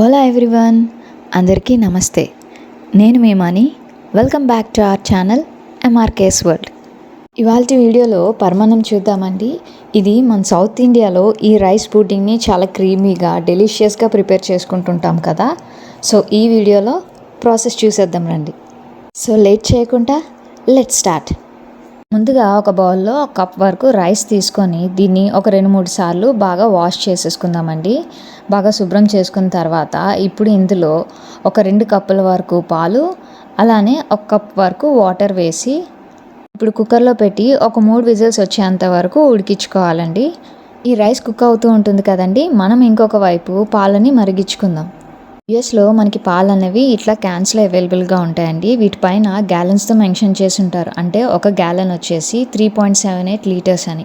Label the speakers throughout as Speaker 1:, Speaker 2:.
Speaker 1: Ola everyone అందరికీ నమస్తే. నేను మీ Mani welcome back to our channel M R K S world ఇవాళ వీడియోలో పర్మనం చూద్దామండి. ఇది మన సౌత్ ఇండియాలో ఈ రైస్ పుడ్డింగ్ని చాలా క్రీమీగా డెలిషియస్గా ప్రిపేర్ చేసుకుంటుంటాం కదా. సో ఈ వీడియోలో ప్రాసెస్ చూసేద్దాం రండి. సో లేట్ చేయకుండా లెట్ స్టార్ట్ ముందుగా ఒక బౌల్లో ఒక కప్ వరకు రైస్ తీసుకొని దీన్ని ఒక రెండు మూడు సార్లు బాగా వాష్ చేసేసుకుందామండి. బాగా శుభ్రం చేసుకున్న తర్వాత ఇప్పుడు ఇందులో ఒక రెండు కప్పుల వరకు పాలు అలానే ఒక కప్ వరకు వాటర్ వేసి ఇప్పుడు కుక్కర్లో పెట్టి ఒక మూడు విజిల్స్ వచ్చేంత వరకు ఉడికించుకోవాలండి. ఈ రైస్ కుక్ అవుతూ ఉంటుంది కదండి. మనం ఇంకొక వైపు పాలని మరిగించుకుందాం. యుఎస్లో మనకి పాలు అనేవి ఇట్లా క్యాన్స్లో అవైలబుల్గా ఉంటాయండి. వీటిపైన గ్యాలన్స్తో మెన్షన్ చేసి ఉంటారు. అంటే ఒక గ్యాలన్ వచ్చేసి three point seven eight litres అని.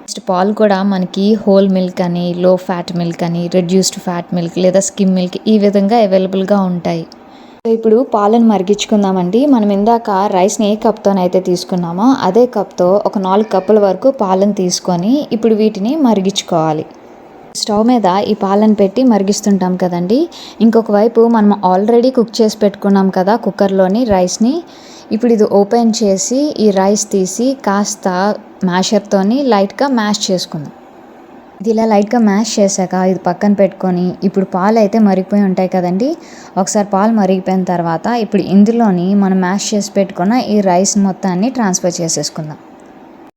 Speaker 1: నెక్స్ట్ పాలు కూడా మనకి హోల్ మిల్క్ అని లో ఫ్యాట్ మిల్క్ అని రెడ్యూస్డ్ ఫ్యాట్ మిల్క్ లేదా స్కిమ్ మిల్క్ ఈ విధంగా అవైలబుల్గా ఉంటాయి. సో ఇప్పుడు పాలను మరిగించుకుందామండి. మనం ఇందాక రైస్ని ఏ కప్తోనైతే తీసుకున్నామో అదే కప్తో ఒక నాలుగు కప్పుల వరకు పాలను తీసుకొని ఇప్పుడు వీటిని మరిగించుకోవాలి. స్టవ్ మీద ఈ పాలను పెట్టి మరిగిస్తుంటాం కదండి. ఇంకొక వైపు మనం ఆల్రెడీ కుక్ చేసి పెట్టుకున్నాం కదా కుక్కర్లోని రైస్ని. ఇప్పుడు ఇది ఓపెన్ చేసి ఈ రైస్ తీసి కాస్త మ్యాషర్తోని లైట్గా మ్యాష్ చేసుకుందాం. ఇది ఇలా లైట్గా మ్యాష్ చేశాక ఇది పక్కన పెట్టుకొని ఇప్పుడు పాలు అయితే మరిగిపోయి ఉంటాయి కదండి. ఒకసారి పాలు మరిగిపోయిన తర్వాత ఇప్పుడు ఇందులోని మనం మ్యాష్ చేసి పెట్టుకున్న ఈ రైస్ మొత్తాన్ని ట్రాన్స్ఫర్ చేసేసుకుందాం.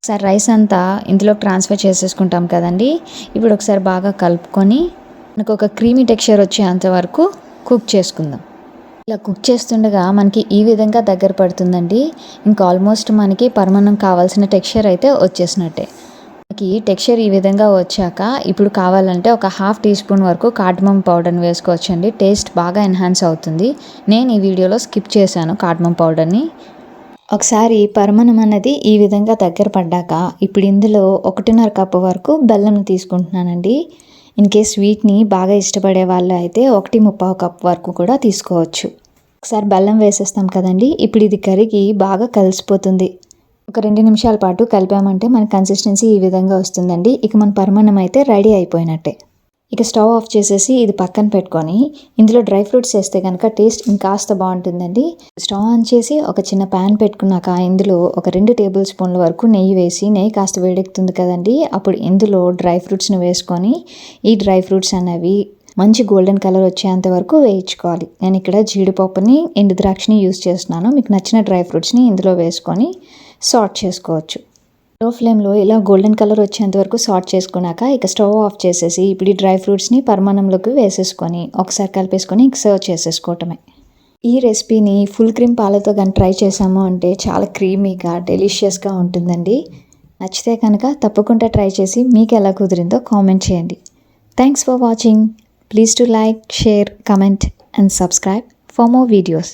Speaker 1: ఒకసారి రైస్ అంతా ఇందులో ట్రాన్స్ఫర్ చేసేసుకుంటాం కదండి. ఇప్పుడు ఒకసారి బాగా కలుపుకొని మనకు ఒక క్రీమీ టెక్స్చర్ వచ్చేంత వరకు కుక్ చేసుకుందాం. ఇలా కుక్ చేస్తుండగా మనకి ఈ విధంగా దగ్గర పడుతుందండి. ఇంకా ఆల్మోస్ట్ మనకి పర్మనెంట్ కావాల్సిన టెక్స్చర్ అయితే వచ్చేసినట్టే. మనకి టెక్స్చర్ ఈ విధంగా వచ్చాక ఇప్పుడు కావాలంటే ఒక హాఫ్ టీ స్పూన్ వరకు కాటమం పౌడర్ని వేసుకోవచ్చండి. టేస్ట్ బాగా ఎన్హాన్స్ అవుతుంది. నేను ఈ వీడియోలో స్కిప్ చేశాను కాటమం పౌడర్ని ఒకసారి పరమణం అన్నది ఈ విధంగా దగ్గర పడ్డాక ఇప్పుడు ఇందులో ఒకటిన్నర కప్పు వరకు బెల్లం తీసుకుంటున్నానండి. ఇన్ కేస్ స్వీట్ని బాగా ఇష్టపడే వాళ్ళు అయితే ఒకటి ముప్పావు కప్ వరకు కూడా తీసుకోవచ్చు. ఒకసారి బెల్లం వేసేస్తాం కదండి ఇప్పుడు ఇది కరిగి బాగా కలిసిపోతుంది. ఒక రెండు నిమిషాల పాటు కలిపామంటే మన కన్సిస్టెన్సీ ఈ విధంగా వస్తుందండి. ఇక మన పరమాన్నం అయితే రెడీ అయిపోయినట్టే. ఇక స్టవ్ ఆఫ్ చేసేసి ఇది పక్కన పెట్టుకొని ఇందులో డ్రై ఫ్రూట్స్ వేస్తే కనుక టేస్ట్ ఇంకాస్త బాగుంటుందండి. స్టవ్ ఆన్ చేసి ఒక చిన్న ప్యాన్ పెట్టుకున్నాక ఇందులో ఒక రెండు టేబుల్ స్పూన్ల వరకు నెయ్యి వేసి నెయ్యి కాస్త వేడెక్కుతుంది కదండి. అప్పుడు ఇందులో డ్రై ఫ్రూట్స్ని వేసుకొని ఈ డ్రై ఫ్రూట్స్ అనేవి మంచి గోల్డెన్ కలర్ వచ్చేంత వరకు వేయించుకోవాలి. నేను ఇక్కడ జీడిపప్పుని ఎండు ద్రాక్షని యూస్ చేస్తున్నాను. మీకు నచ్చిన డ్రై ఫ్రూట్స్ని ఇందులో వేసుకొని సార్ట్ చేసుకోవచ్చు. లో ఫ్లేమ్లో ఇలా గోల్డెన్ కలర్ వచ్చేంత వరకు సార్ట్ చేసుకున్నాక ఇక స్టవ్ ఆఫ్ చేసేసి ఇప్పుడు ఈ డ్రై ఫ్రూట్స్ని పరమాణంలోకి వేసేసుకొని ఒకసారి కలిపేసుకొని ఇక సర్వ్ చేసేసుకోవటమే. ఈ రెసిపీని ఫుల్ క్రీమ్ పాలతో కానీ ట్రై చేసాము అంటే చాలా క్రీమీగా డెలిషియస్గా ఉంటుందండి. నచ్చితే కనుక తప్పకుండా ట్రై చేసి మీకు ఎలా కుదిరిందో కామెంట్ చేయండి. Thanks for watching please to like share comment and subscribe for more videos